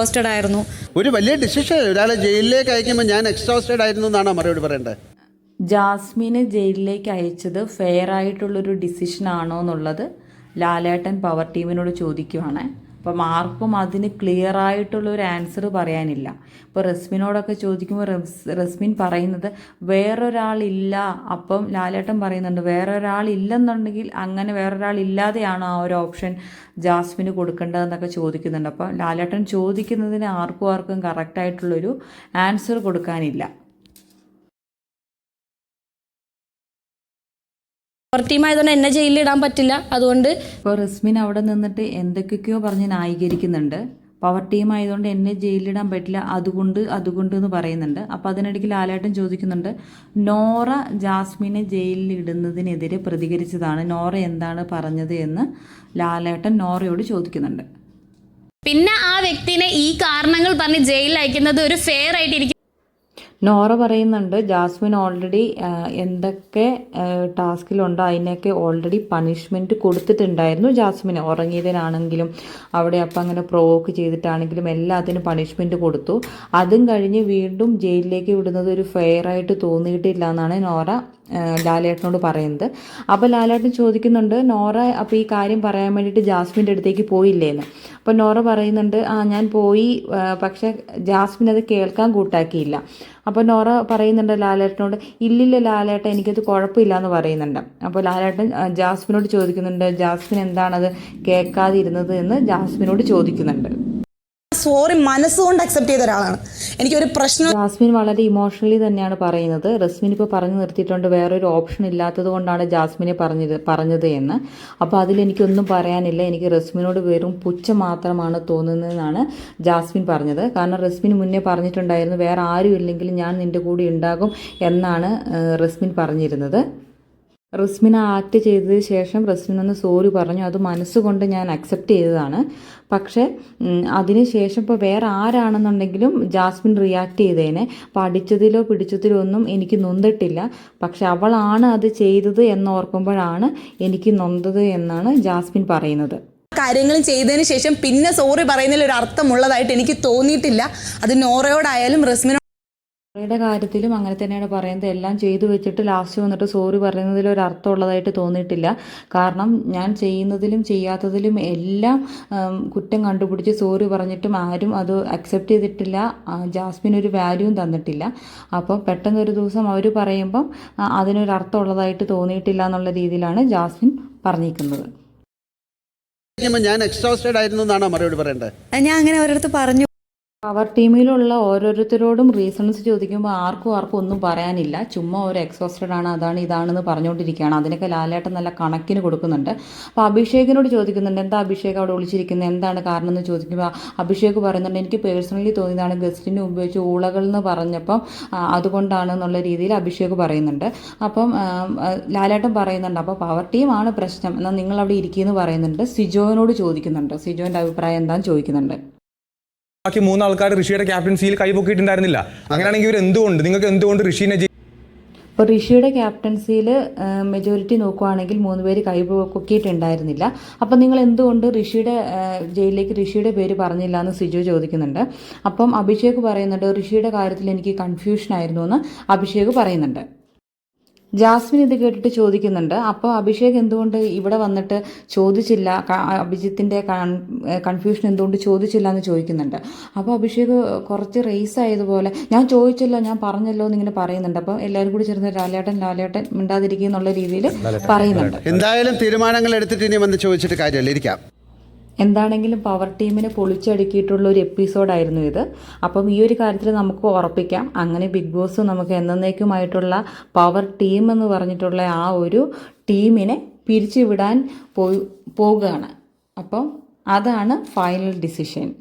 Posted ആയിരുന്നു. ഒരു വലിയ ഡിസിഷൻ ഒരാളെ ജയിലിലേക്ക് അയക്കുമ്പോൾ ഞാൻ എക്സ്ട്രോസ്റ്റഡ് ആയിരുന്നു എന്നാണ് മറുപടി പറയേണ്ടത്? ജാസ്മിനെ ജയിലിലേക്ക് അയച്ചത് ഫെയർ ആയിട്ടുള്ളൊരു ഡിസിഷൻ ആണോ എന്നുള്ളത് ലാലേട്ടൻ പവർ ടീമിനോട് ചോദിക്കുവാണ്. അപ്പം ആർക്കും അതിന് ക്ലിയർ ആയിട്ടുള്ള ഒരു ആൻസർ പറയാനില്ല. ഇപ്പോൾ റസ്മിനോടൊക്കെ ചോദിക്കുമ്പോൾ റസ് റസ്മിൻ പറയുന്നത് വേറൊരാളില്ല അപ്പം ലാലേട്ടൻ പറയുന്നുണ്ട് വേറൊരാളില്ലെന്നുണ്ടെങ്കിൽ അങ്ങനെ വേറൊരാളില്ലാതെയാണ് ആ ഒരു ഓപ്ഷൻ ജാസ്മിന് കൊടുക്കേണ്ടതെന്നൊക്കെ ചോദിക്കുന്നുണ്ട്. അപ്പം ലാലേട്ടൻ ചോദിക്കുന്നതിന് ആർക്കും ആർക്കും കറക്റ്റായിട്ടുള്ളൊരു ആൻസർ കൊടുക്കാനില്ല. പവർ ടീം എന്നെ ജയിലിൽ ഇടാൻ പറ്റില്ല. അതുകൊണ്ട് ഇപ്പോൾ റിസ്മിൻ അവിടെ നിന്നിട്ട് എന്തൊക്കെയൊക്കെയോ പറഞ്ഞ് ന്യായീകരിക്കുന്നുണ്ട്. പവർ ടീം ആയതുകൊണ്ട് എന്നെ ജയിലിടാൻ പറ്റില്ല. അതുകൊണ്ട് അതുകൊണ്ട് എന്ന് പറയുന്നുണ്ട്. അപ്പോൾ അതിനിടയ്ക്ക് ലാലേട്ടൻ ചോദിക്കുന്നുണ്ട് നോറ ജാസ്മിനെ ജയിലിൽ ഇടുന്നതിനെതിരെ പ്രതികരിച്ചതാണ്. നോറ എന്താണ് പറഞ്ഞത്? എന്ന് ലാലേട്ടൻ നോറയോട് ചോദിക്കുന്നുണ്ട്. പിന്നെ ആ വ്യക്തിനെ ഈ കാരണങ്ങൾ പറഞ്ഞ് ജയിലിൽ അയക്കുന്നത് ഒരു ഫെയർ ആയിട്ട് നോറ പറയുന്നുണ്ട് ജാസ്മിൻ ഓൾറെഡി എന്തൊക്കെ ടാസ്കിലുണ്ടോ അതിനൊക്കെ ഓൾറെഡി പണിഷ്മെന്റ് കൊടുത്തിട്ടുണ്ടായിരുന്നു ജാസ്മിന്. ഉറങ്ങിയതിനാണെങ്കിലും അവിടെ അപ്പം അങ്ങനെ പ്രൊവോക്ക് ചെയ്തിട്ടാണെങ്കിലും എല്ലാത്തിനും പണിഷ്മെന്റ് കൊടുത്തു. അതും കഴിഞ്ഞ് വീണ്ടും ജയിലിലേക്ക് വിടുന്നത് ഒരു ഫെയർ ആയിട്ട് തോന്നിയിട്ടില്ല എന്നാണ് നോറ ലാലേട്ടനോട് പറയുന്നത്. അപ്പോൾ ലാലേട്ടൻ ചോദിക്കുന്നുണ്ട് നോറ അപ്പോൾ ഈ കാര്യം പറയാൻ വേണ്ടിയിട്ട് ജാസ്മിന്റെ അടുത്തേക്ക് പോയില്ലേന്ന്? അപ്പോൾ നോറ പറയുന്നുണ്ട് ആ ഞാൻ പോയി പക്ഷെ ജാസ്മിൻ അത് കേൾക്കാൻ കൂട്ടാക്കിയില്ല. അപ്പോൾ നോറ പറയുന്നുണ്ട് ലാലേട്ടനോട് ഇല്ലില്ല ലാലേട്ടൻ എനിക്കത് കുഴപ്പമില്ല എന്ന് പറയുന്നുണ്ട്. അപ്പോൾ ലാലേട്ടൻ ജാസ്മിനോട് ചോദിക്കുന്നുണ്ട് ജാസ്മിൻ എന്താണത് കേൾക്കാതിരുന്നത്? എന്ന് ജാസ്മിനോട് ചോദിക്കുന്നുണ്ട്. സോറി മനസ്സുകൊണ്ട് അക്സെപ്റ്റ് ചെയ്ത ഒരാളാണ്. എനിക്കൊരു പ്രശ്നം ജാസ്മിൻ വളരെ ഇമോഷണലി തന്നെയാണ് പറയുന്നത്. റസ്മിൻ ഇപ്പോൾ പറഞ്ഞു നിർത്തിയിട്ടുണ്ട് വേറൊരു ഓപ്ഷൻ ഇല്ലാത്തത് കൊണ്ടാണ് ജാസ്മിനെ പറഞ്ഞത് പറഞ്ഞത് എന്ന്. അപ്പോൾ അതിലെനിക്കൊന്നും പറയാനില്ല. എനിക്ക് റസ്മിനോട് വെറും പുച്ഛം മാത്രമാണ് തോന്നുന്നതെന്നാണ് ജാസ്മിൻ പറഞ്ഞത്. കാരണം റസ്മിൻ മുന്നേ പറഞ്ഞിട്ടുണ്ടായിരുന്നു വേറെ ആരും ഇല്ലെങ്കിലും ഞാൻ നിന്റെ കൂടെ ഉണ്ടാകും എന്നാണ് റസ്മിൻ പറഞ്ഞിരുന്നത്. റിസ്മിൻ ആക്ട് ചെയ്തതിന് ശേഷം റസ്മിൻ ഒന്ന് സോറി പറഞ്ഞു. അത് മനസ്സുകൊണ്ട് ഞാൻ അക്സെപ്റ്റ് ചെയ്തതാണ്. പക്ഷേ ഉം, അതിന് ശേഷം ഇപ്പോൾ വേറെ ആരാണെന്നുണ്ടെങ്കിലും ജാസ്മിൻ റിയാക്ട് ചെയ്തേനെ. അപ്പോൾ അടിച്ചതിലോ പിടിച്ചതിലോ ഒന്നും എനിക്ക് നൊന്തിട്ടില്ല. പക്ഷെ അവളാണ് അത് ചെയ്തത് എന്നോർക്കുമ്പോഴാണ് എനിക്ക് നൊന്തത് എന്നാണ് ജാസ്മിൻ പറയുന്നത്. കാര്യങ്ങളും ചെയ്തതിന് ശേഷം പിന്നെ സോറി പറയുന്നതിൽ ഒരു അർത്ഥമുള്ളതായിട്ട് എനിക്ക് തോന്നിയിട്ടില്ല. അത് നോറയോടായാലും റസ്മിനോട് അവരുടെ കാര്യത്തിലും അങ്ങനെ തന്നെയാണ് പറയുന്നത്. എല്ലാം ചെയ്തു വെച്ചിട്ട് ലാസ്റ്റ് വന്നിട്ട് സോറി പറയുന്നതിൽ ഒരു അർത്ഥമുള്ളതായിട്ട് തോന്നിയിട്ടില്ല. കാരണം ഞാൻ ചെയ്യുന്നതിലും ചെയ്യാത്തതിലും എല്ലാം കുറ്റം കണ്ടുപിടിച്ച് സോറി പറഞ്ഞിട്ടും ആരും അത് അക്സെപ്റ്റ് ചെയ്തിട്ടില്ല. ജാസ്മിൻ ഒരു വാല്യൂവും തന്നിട്ടില്ല. അപ്പം പെട്ടെന്ന് ഒരു ദിവസം അവർ പറയുമ്പം അതിനൊരു അതിനൊരു അർത്ഥമുള്ളതായിട്ട് തോന്നിയിട്ടില്ല എന്നുള്ള രീതിയിലാണ് ജാസ്മിൻ പറഞ്ഞിരിക്കുന്നത്. ഞാൻ എക്സ്ട്രോസ്റ്റഡ് ആയിരുന്നു എന്നാണോ മറുപടി പറയേണ്ടത്? ഞാൻ അങ്ങനെ അവരടുത്ത് പറഞ്ഞു പവർ ടീമിലുള്ള ഓരോരുത്തരോടും റീസൺസ് ചോദിക്കുമ്പോൾ ആർക്കും ആർക്കും ഒന്നും പറയാനില്ല. ചുമ്മാ ഒരു എക്സോസ്റ്റഡ് ആണ് അതാണ് ഇതാണെന്ന് പറഞ്ഞുകൊണ്ടിരിക്കുകയാണ് അതിനൊക്കെ ലാലേട്ടൻ നല്ല കണക്കിന് കൊടുക്കുന്നുണ്ട്. അപ്പോൾ അഭിഷേകിനോട് ചോദിക്കുന്നുണ്ട് എന്താ അഭിഷേക് അവിടെ വിളിച്ചിരിക്കുന്നത് എന്താണ് കാരണം? എന്ന് ചോദിക്കുമ്പോൾ അഭിഷേക് പറയുന്നുണ്ട് എനിക്ക് പേഴ്സണലി തോന്നിയതാണ് ഗസ്റ്റിന് ഉപയോഗിച്ച് ഊളകൾ എന്ന് പറഞ്ഞപ്പം അതുകൊണ്ടാണ് എന്നുള്ള രീതിയിൽ അഭിഷേക് പറയുന്നുണ്ട്. അപ്പം ലാലേട്ടൻ പറയുന്നുണ്ട് അപ്പോൾ പവർ ടീമാണ് പ്രശ്നം. എന്നാൽ നിങ്ങൾ അവിടെ ഇരിക്കുമെന്ന് പറയുന്നുണ്ട്. സിജോനോട് ചോദിക്കുന്നുണ്ട്. സിജോന്റെ അഭിപ്രായം എന്താണെന്ന് ചോദിക്കുന്നുണ്ട്. ബാക്കി മൂന്ന് ആൾക്കാർ ഋഷിയുടെ ക്യാപ്റ്റൻസിയിൽ കൈപൊക്കിയിട്ടുണ്ടായിരുന്നില്ല. അങ്ങനെയാണെങ്കിൽ ഇവർ എന്തുകൊണ്ട്? നിങ്ങൾക്ക് എന്തുകൊണ്ട് ഋഷിനെ ഇപ്പോൾ ഋഷിയുടെ ക്യാപ്റ്റൻസിയിൽ മെജോറിറ്റി നോക്കുവാണെങ്കിൽ മൂന്ന് പേര് കൈ പൊക്കിയിട്ടുണ്ടായിരുന്നില്ല അപ്പം നിങ്ങൾ എന്തുകൊണ്ട് ഋഷിയുടെ ജയിലിലേക്ക് ഋഷിയുടെ പേര് പറഞ്ഞില്ല എന്ന് സിജു ചോദിക്കുന്നുണ്ട്. അപ്പം അഭിഷേക് പറയുന്നുണ്ട് ഋഷിയുടെ കാര്യത്തിൽ എനിക്ക് കൺഫ്യൂഷൻ ആയിരുന്നു എന്ന് അഭിഷേക് പറയുന്നുണ്ട്. ജാസ്മിൻ ഇത് കേട്ടിട്ട് ചോദിക്കുന്നുണ്ട് അപ്പോൾ അഭിഷേക് എന്തുകൊണ്ട് ഇവിടെ വന്നിട്ട് ചോദിച്ചില്ല? അഭിജിത്തിന്റെ കൺഫ്യൂഷൻ എന്തുകൊണ്ട് ചോദിച്ചില്ല എന്ന് ചോദിക്കുന്നുണ്ട്. അപ്പോൾ അഭിഷേക് കുറച്ച് റേസ് ആയതുപോലെ ഞാൻ ചോദിച്ചല്ലോ ഞാൻ പറഞ്ഞല്ലോ എന്നിങ്ങനെ പറയുന്നുണ്ട്. അപ്പോൾ എല്ലാവരും കൂടി ചേർന്ന് ലാലേട്ടൻ ലാലേട്ടൻ മിണ്ടാതിരിക്കുക എന്നുള്ള രീതിയിൽ പറയുന്നുണ്ട്. എന്തായാലും തീരുമാനങ്ങൾ എടുത്തിട്ട് ഇനി വന്ന് ചോദിച്ചിട്ട് കാര്യമല്ല. ഇരിക്കാം. എന്താണെങ്കിലും പവർ ടീമിനെ പൊളിച്ചടുക്കിയിട്ടുള്ള ഒരു എപ്പിസോഡായിരുന്നു ഇത്. അപ്പം ഈ ഒരു കാര്യത്തിൽ നമുക്ക് ഉറപ്പിക്കാം. അങ്ങനെ ബിഗ് ബോസ് നമുക്ക് എന്നേക്കുമായിട്ടുള്ള പവർ ടീം എന്ന് പറഞ്ഞിട്ടുള്ള ആ ഒരു ടീമിനെ പിരിച്ചുവിടാൻ പോവുകയാണ്. അപ്പം അതാണ് ഫൈനൽ ഡിസിഷൻ